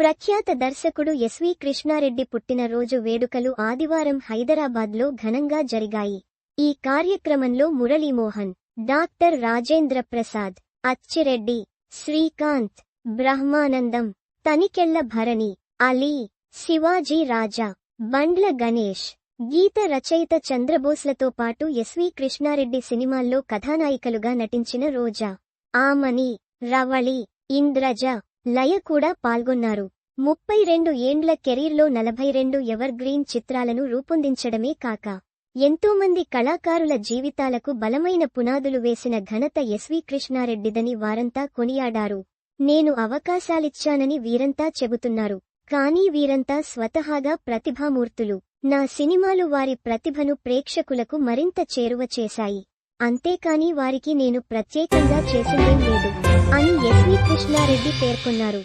ప్రఖ్యాత దర్శకుడు ఎస్వి కృష్ణారెడ్డి పుట్టినరోజు వేడుకలు ఆదివారం హైదరాబాద్లో ఘనంగా జరిగాయి. ఈ కార్యక్రమంలో మురళీమోహన్ డాక్టర్ రాజేంద్ర ప్రసాద్ అచ్చిరెడ్డి శ్రీకాంత్ బ్రహ్మానందం తనికెళ్ళ భరణి అలీ శివాజీ రాజా బండ్ల గణేష్ గీత రచయిత చంద్రబోస్లతో పాటు ఎస్వి కృష్ణారెడ్డి సినిమాల్లో కథానాయికలుగా నటించిన రోజా ఆమని రవళి ఇంద్రజ లయ కూడా పాల్గొన్నారు. ముప్పై రెండు ఏండ్ల కెరీర్లో నలభై రెండు ఎవర్ గ్రీన్ చిత్రాలను రూపొందించడమే కాక ఎంతోమంది కళాకారుల జీవితాలకు బలమైన పునాదులు వేసిన ఘనత ఎస్వి కృష్ణారెడ్డిదని వారంతా కొనియాడారు. నేను అవకాశాలిచ్చానని వీరంతా చెబుతున్నారు. కానీ వీరంతా స్వతహాగా ప్రతిభామూర్తులు. నా సినిమాలు వారి ప్రతిభను ప్రేక్షకులకు మరింత చేరువ చేశాయి. అంతేకాని వారికి నేను ప్రత్యేకంగా చేసిందేం లేదు అని ఎస్వి కృష్ణారెడ్డి పేర్కొన్నారు.